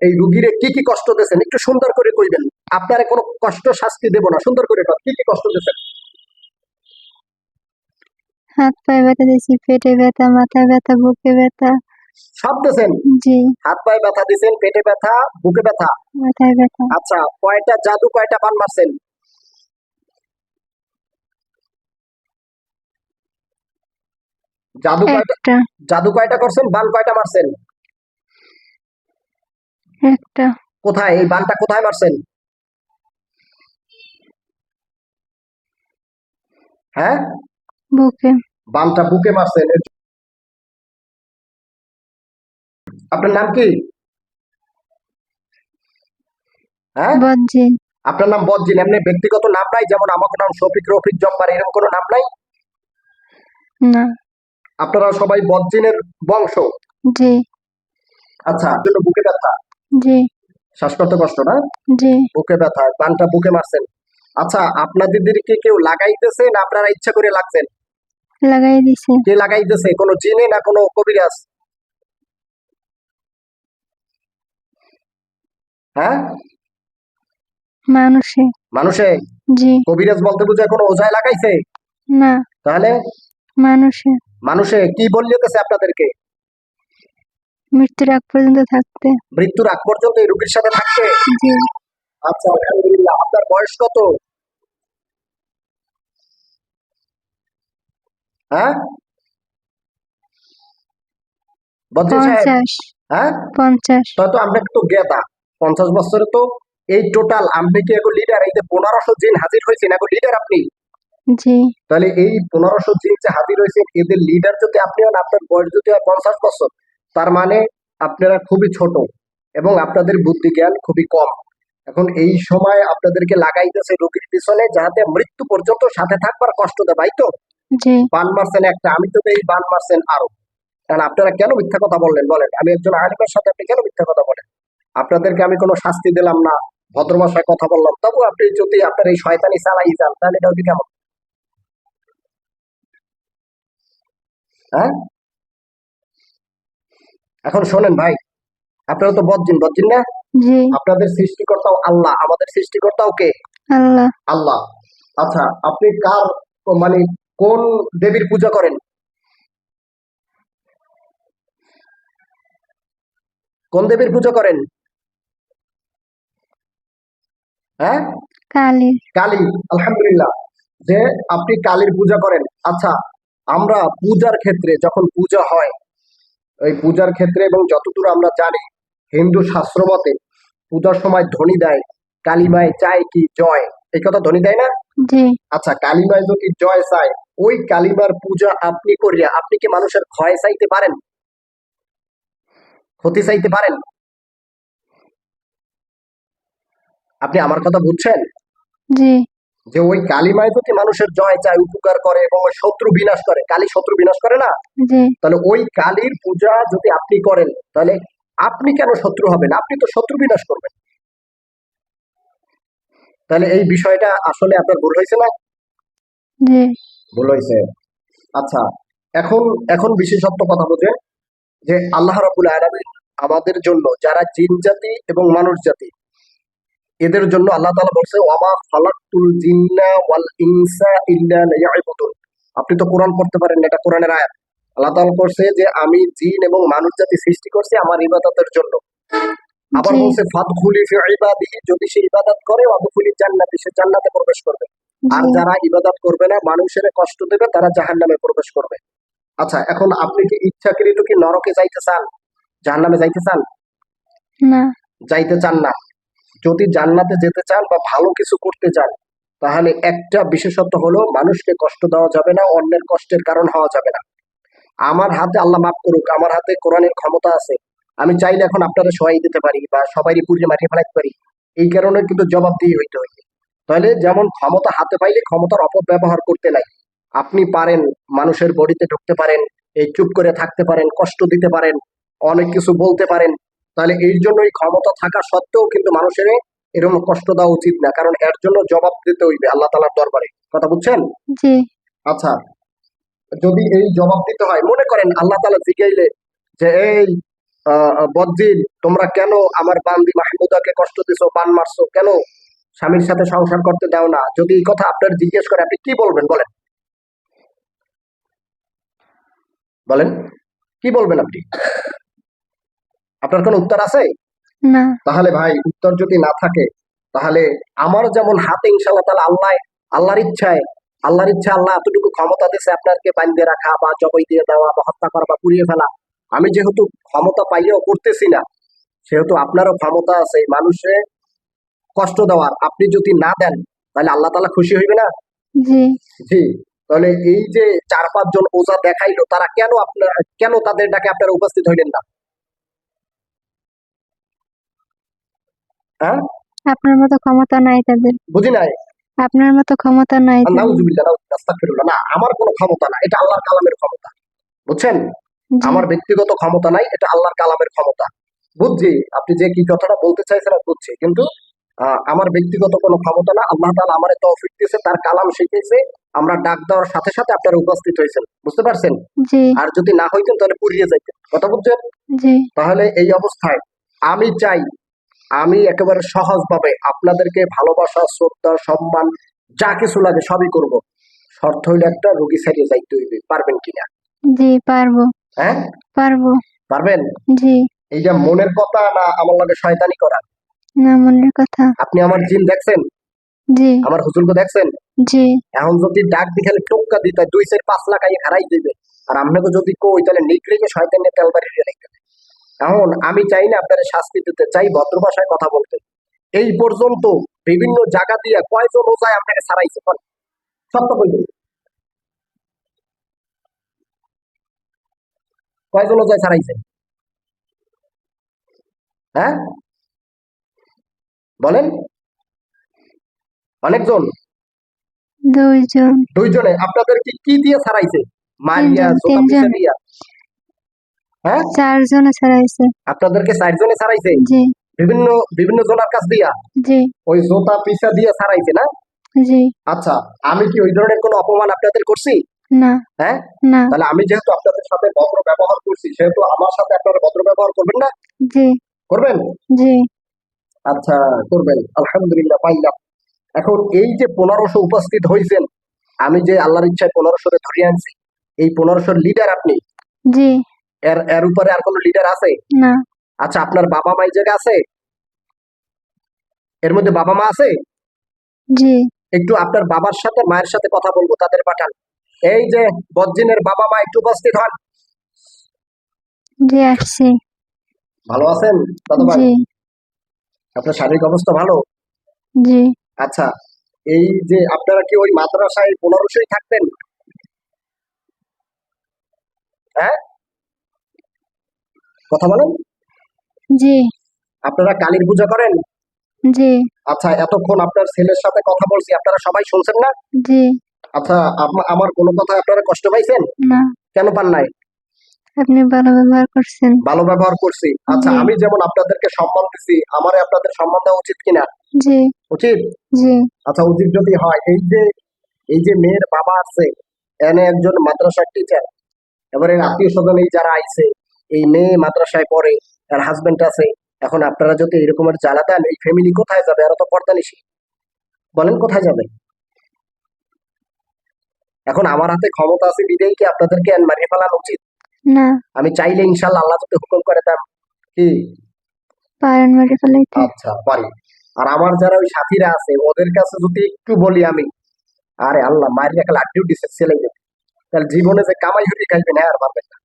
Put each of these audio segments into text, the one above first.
এই রুগীরে কি কি কষ্ট দিয়েছেন? একটু সুন্দর করে কইবেন। আপনারে কোনো কষ্ট শাস্তি দেব না। সুন্দর করে কি কি কষ্ট দিয়েছেন? হাত পায়ে ব্যথা দিয়েছি পেটে ব্যথা মাথায় ব্যথা বুকে ব্যথা। সব দিয়েছেন? জি। হাত পায়ে ব্যথা দিয়েছেন পেটে ব্যথা বুকে ব্যথা? মাথায় ব্যথা। আচ্ছা কয়টা জাদু কয়টা বান মারছেন? জাদু কয়টা জাদু কয়টা করছেন? বান কয়টা মারছেন? একটা। কোথায়? এই বানটা কোথায় মারছেন? হ্যাঁ? বুকে। বানটা বুকে মারছেন। আপনার নাম কি? হ্যাঁ? বজ্জি আপনার নাম বজ্জিন। এমনি ব্যক্তিগত নাম নাই যেমন আমার নাম শফিক রফিক জব্বার এরকম কোনো নাম নাই? না। আপনারা সবাই বজ্জিনের বংশ? জি। আচ্ছা জন্য বুকে ব্যথা। জি। শ্বাস করতে কষ্ট না? জি। বুকে ব্যথা বুকে মারছেন। আচ্ছা আপনাদের কি কেউ লাগাইতেছে না আপনারা ইচ্ছা করে লাগছেন? লাগাই দিছে। কে লাগাইতেছে? কোনো জিনে না কোনো কবিরাজ? হ্যাঁ? মানুষে। মানুষে? জি। কবিরাজ বলতে বুঝে কোনো ওঝায় লাগাইছে? না। তাহলে? মানুষে। মানুষে কি বললিতেছে আপনাদেরকে? মৃত্যুর আগ পর্যন্ত থাকতে। মৃত্যুর আগ পর্যন্ত এই রোগীর সাথে থাকতে? জি। আচ্ছা আলহামদুলিল্লাহ। আপনার বয়স কত? হ্যাঁ? পঞ্চাশ হ্যাঁ? পঞ্চাশ। তত আমরা একটু গেদা পঞ্চাশ বছরে তো এই টোটাল আপনি কি এখন লিডার এই যে পনেরোশো জিন হাজির হয়েছেন এখন লিডার আপনি? জি। তাহলে এই পনেরোশো জিন যে হাজির হয়েছেন এদের লিডার যদি আপনি হন আপনার বয়স যদি হয় পঞ্চাশ বছর তার মানে আপনারা খুবই ছোট এবং আপনাদের বুদ্ধি জ্ঞান খুবই কম। এখন এই সময় আপনাদেরকে লাগাইতেছে রোগীর পিছনে যাতে মৃত্যু পর্যন্ত সাথে থাকবার কষ্ট দেয় ভাই তো? বান মারছেন একটা আমি তো এই বান মারছেন আরও। কারণ আপনারা কেন মিথ্যা কথা বললেন বলেন? আমি একজন আলিমের সাথে আপনি কেন মিথ্যা কথা বলেন? আপনাদেরকে আমি কোনো শাস্তি দিলাম না ভদ্র ভাষায় কথা বললাম। তবু আপনি যদি আপনার এই শয়তানি চালাই যান তাহলে এটা কেমন হ্যাঁ? এখন শোনেন ভাই আপনারা তো বজ্জিন বজ্জিন না? আপনাদের সৃষ্টিকর্তাও আল্লাহ আমাদের সৃষ্টিকর্তাও কে? আল্লাহ। আল্লাহ। আচ্ছা আপনি কার মানে কোন দেবীর পূজা করেন? কোন দেবীর পূজা করেন? হ্যাঁ? কালী। কালী আলহামদুলিল্লাহ। যে আপনি কালীর পূজা করেন। আচ্ছা আমরা পূজার ক্ষেত্রে যখন পূজা হয় ওই পূজার ক্ষেত্রে এবং যতদূর আমরা জানি হিন্দু শাস্ত্র মতে পূজার সময় ধ্বনি দেয় কালীমায় চায় কি জয়। এই কথা ধ্বনি দেয় না? আচ্ছা কালিমায় যদি জয় চায় ওই কালিমার পূজা আপনি করিয়া আপনি কি মানুষের ক্ষয় চাইতে পারেন? ক্ষতি চাইতে পারেন? আপনি আমার কথা বুঝছেন? জি। যে ওই কালিমায় যদি মানুষের জয় চায় উপকার করে এবং ওই শত্রু বিনাশ করে। কালী শত্রু বিনাশ করে না? তাহলে ওই কালীর পূজা যদি আপনি করেন তাহলে আপনি কেন শত্রু হবেন? আপনি তো শত্রু বিনাশ করবেন। তাহলে এই বিষয়টা আসলে আপনার ভুল হয়েছে না? ভুল হয়েছে। আচ্ছা এখন এখন বিশেষত্ব কথা বোঝেন যে আল্লাহ রাবুল আলামিন আমাদের জন্য যারা জিন জাতি এবং মানুষ জাতি এদের জন্য আল্লাহ তাআলা বলছে ওয়ামা খালাকতুল জিন্না ওয়াল ইনসা ইল্লা লিয়াবুদুন আপনি তো কোরআন পড়তে পারেন এটা কোরআনের আয়াত। আল্লাহ তাআলা বলছে যে আমি জিন এবং মানুষ জাতি সৃষ্টি করছি আমার ইবাদতের জন্য। আবার বলছে ফাদখুলি ফি ইবাদিহি যদি সে ইবাদত করে ওয়াদখুলি জান্নাতি সে জান্নাতে প্রবেশ করবে। আর যারা ইবাদত করবে না মানুষের কষ্ট দেবে তারা জাহান্নামে প্রবেশ করবে। আচ্ছা এখন আপনি কি ইচ্ছাকৃত কি নরকে যাইতে চান? জাহান্নামে যাইতে চান? না। যাইতে চান না। যদি জান্নাতে যেতে চান বা ভালো কিছু করতে চান, তাহলে একটা বিশেষত্ব হলো মানুষকে কষ্ট দেওয়া যাবে না, অন্যের কষ্টের কারণ হওয়া যাবে না। আমার হাতে আল্লাহ মাফ করুক, আমার হাতে কোরআনের ক্ষমতা আছে, আমি চাইলে এখন আপনারা সহায় দিতে পারি বা সবাই পুড়িয়ে মারিয়ে ফেলাইতে পারি। এই কারণে কিন্তু জবাব দিয়ে হইতে হইবে তাহলে যেমন ক্ষমতা হাতে পাইলে ক্ষমতার অপব্যবহার করতে নাই, আপনি পারেন, মানুষের বডিতে ঢুকতে পারেন, এই চুপ করে থাকতে পারেন, কষ্ট দিতে পারেন, অনেক কিছু বলতে পারেন তাহলে এই জন্য এই ক্ষমতা থাকা সত্ত্বেও কিন্তু মানুষের এরকম কষ্ট দেওয়া উচিত না কারণ এর জন্য জবাব দিতে হইবে আল্লাহ তালার দরবারে। কথা বুঝছেন? আচ্ছা যদি এই জবাব দিতে হয় মনে করেন আল্লাহ তালা জিগাইলে যে এই বজ্জিন তোমরা কেন আমার বান্দি মাহমুদাকে কষ্ট দিছো বান মারছো কেন স্বামীর সাথে সংসার করতে দাও না? যদি এই কথা আপনার জিজ্ঞেস করে আপনি কি বলবেন বলেন। বলেন। কি বলবেন আপনি? আপনার কোনো উত্তর আছে? না। তাহলে ভাই উত্তর যদি না থাকে তাহলে আমার যেমন হাতে ইনশাল্লাহ তাহলে আল্লাহ আল্লাহর ইচ্ছায় আল্লাহর ইচ্ছা আল্লাহ এতটুকু ক্ষমতা দিয়েছে আপনাকে বান্ধে রাখা বা জবাই দিয়ে দেওয়া বা হত্যা করা বা পুড়িয়ে ফেলা আমি যেহেতু ক্ষমতা পাইলেও করতেছি না সেহেতু আপনারও ক্ষমতা আছে মানুষে কষ্ট দেওয়ার। আপনি যদি না দেন তাহলে আল্লাহ তালা খুশি হইবে না? জি। জি। তাহলে এই যে চার পাঁচজন ওজা দেখাইলো তারা কেন আপনার কেন তাদের ডাকে আপনারা উপস্থিত হইলেন না? হ্যাঁ? আপনার মতো ক্ষমতা নাই তাদের। বুঝি নাই? আপনার মতো ক্ষমতা নাই না আমার কোনো ক্ষমতা না এটা আল্লাহর কালামের ক্ষমতা। বুঝছেন? আমার ব্যক্তিগত ক্ষমতা নাই এটা আল্লাহর কালামের ক্ষমতা। বুঝছি? আপনি যে কি কথাটা বলতে চাইছেন বুঝছি। কিন্তু আমার ব্যক্তিগত কোনো ক্ষমতা না আল্লাহ তাআলা আমারে তৌফিক দিয়েছে তার কালাম শিখিয়েছে। আমরা ডাক দেওয়ার সাথে সাথে আপনারা উপস্থিত হয়েছেন। বুঝতে পারছেন? আর যদি না হইতেন তাহলে পুড়িয়ে যাইতেন। কথা বুঝছেন তাহলে এই অবস্থায় আমি চাই আমি একেবারে সহজভাবে আপনাদেরকে ভালোবাসা শ্রদ্ধা সম্মান যা কিছু লাগে সবই করব। শর্ত হইলে একটা রোগী সারিয়ে যাইতে হইবে। পারবেন কিনা? জি পারব। হ্যাঁ? পারব। পারবেন? জি। এই যে মনের কথা না আমার লাগে শয়তানি করা? না মনের কথা। আপনি আমার জিন দেখছেন? জি। আমার হুজুরকে দেখছেন? জি। এখন যদি ডাক দিখালে টোক্কা দিতে দুই চার পাঁচ লাখ আই হারাই দিবে। আর আপনাকে যদি কই তাহলে নিকলে শয়তানের তেল বাড়িয়ে রেখে দেবে এখন আমি চাই না আপনারা শাস্তি দিতে চাই ভদ্র ভাষায় কথা বলতে। এই পর্যন্ত বিভিন্ন জায়গা দিয়ে কয়জন ওজায় আপনাকে ছাড়াইছে? সত্য কইবেন কয়জন ওজায় ছাড়াইছে? হ্যাঁ? বলেন। অনেকজন? দুইজন। দুইজনে। আপনাদের কি দিয়ে ছাড়াইছে? মারিয়া জোতা পিছা দিয়া হ্যাঁ? চারজনে ছাড়াইছে। আপনাদেরকে চারজনে ছাড়াইছে? জি। বিভিন্ন বিভিন্ন জনের কাছ দিয়া? জি। ওই জোতা পিছা দিয়ে ছাড়াইছে না? জি। আচ্ছা আমি কি ওই ধরনের কোনো অপমান আপনাদের করছি? না। হ্যাঁ? না। তাহলে আমি যেহেতু আপনাদের সাথে ভদ্র ব্যবহার করছি সেহেতু আমার সাথে আপনারা ভদ্র ব্যবহার করবেন না? জি। করবেন? জি। আচ্ছা করবেন। আলহামদুলিল্লাহ পাইলাম। এখন এই যে পনেরোশো উপস্থিত হয়েছেন আমি যে আল্লাহর ইচ্ছায় পনেরোশোতে ধরিয়ে আনছি এই পনেরোশোর লিডার আপনি? জি। এর এর উপরে আর কোনো লিডার আছে? না। আচ্ছা আপনার বাবা মা এই জায়গায় আছে? এর মধ্যে বাবা মা আছে? জি। একটু আপনার বাবার সাথে মায়ের সাথে কথা বলব তাদের পাঠান। এই যে বজ্জিনের বাবা মা একটু উপস্থিত হন। জি আসছি। ভালো আছেন দাদাভাই জি। আপনার শারীরিক অবস্থা ভালো? জি। আচ্ছা এই যে আপনারা কি ওই মাদ্রাসায় পনেরোশোই থাকতেন? হ্যাঁ? কথা বলেন। জি। আপনারা কালীর পূজা করেন? জি। আচ্ছা এতক্ষণ আপনার ছেলের সাথে কথা বলছি আপনারা সবাই শুনছেন না? জি। আচ্ছা আমার কোনো কথা আপনারা কষ্ট পাইছেন? না। কেন পান নাই? আপনি ভালো ব্যবহার করছেন। ভালো ব্যবহার করছি। আচ্ছা আমি যেমন আপনাদেরকে সম্মান দিছি আমার আপনাদের সম্মান দেওয়া উচিত কিনা? জি। উচিত? জি। আচ্ছা উচিত যদি হয় এই যে এই যে মেয়ের বাবা আছে এনে একজন মাদ্রাসার টিচার এবারে আত্মীয় স্বজন এই যারা আইছে এই মেয়ে মাদ্রাসায় পড়ে আর হাজবেন্ড আছে এখন আপনারা যদি এরকমের জ্বালা দেন এই ফ্যামিলি কোথায় যাবে? এরা তো পর্দা নিশি বলেন কোথায় যাবে? এখন আমার হাতে ক্ষমতা আছে বিদেই কি আপনাদেরকে মারিয়ে ফেলানো উচিত? না। আমি চাইলে ইনশাল্লাহ আল্লাহ যদি হুকুম করে দেন। কি? পারেন মেরে ফেলাইতে। আচ্ছা পারি। আর আমার যারা ওই সাথীরা আছে ওদের কাছে যদি একটু বলি আমি আরে আল্লাহ একটা লাড্ডু দিছে ছেলে দেবে তাহলে জীবনে যে কামাই হতে খাইবেন হ্যাঁ আর পারবেন না।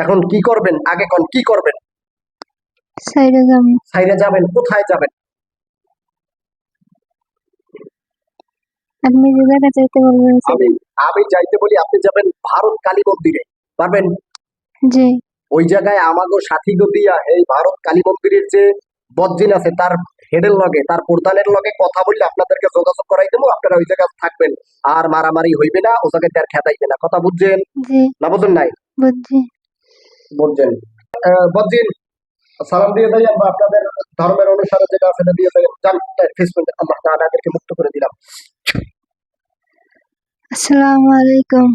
এখন কি করবেন? আগে কোন কি করবেন? সাইডে যাম সাইডে যাবেন কোথায় যাবেন? আপনি যে জায়গা যাইতে বলবেন আমি আমি যাইতে বলি আপনি যাবেন ভারত কালী মন্দিরে পারবেন? জি। ওই জায়গায় আমাগো সাথী গো দিয়া এই ভারত কালী মন্দিরের যে বজ্জিন আছে তার হেডের লগে তার প্রধানের লগে কথা বললে আপনাদেরকে যোগাযোগ করাই দেবো আপনারা ওই জায়গায় থাকবেন। আর মারামারি হইবে না ও জায়গায় তার খেতাইবে না। কথা বুঝছেন? জি। না বুঝুন নাই? বুঝছি। বলছেন। বদিন সালাম দিয়ে দেয় আমরা আপনাদের ধর্মের অনুসারে যেটা আছে সেটা দিয়ে দেয় যান ফেসবুক আমরা তাদেরকে মুক্ত করে দিলাম। আসসালামু আলাইকুম।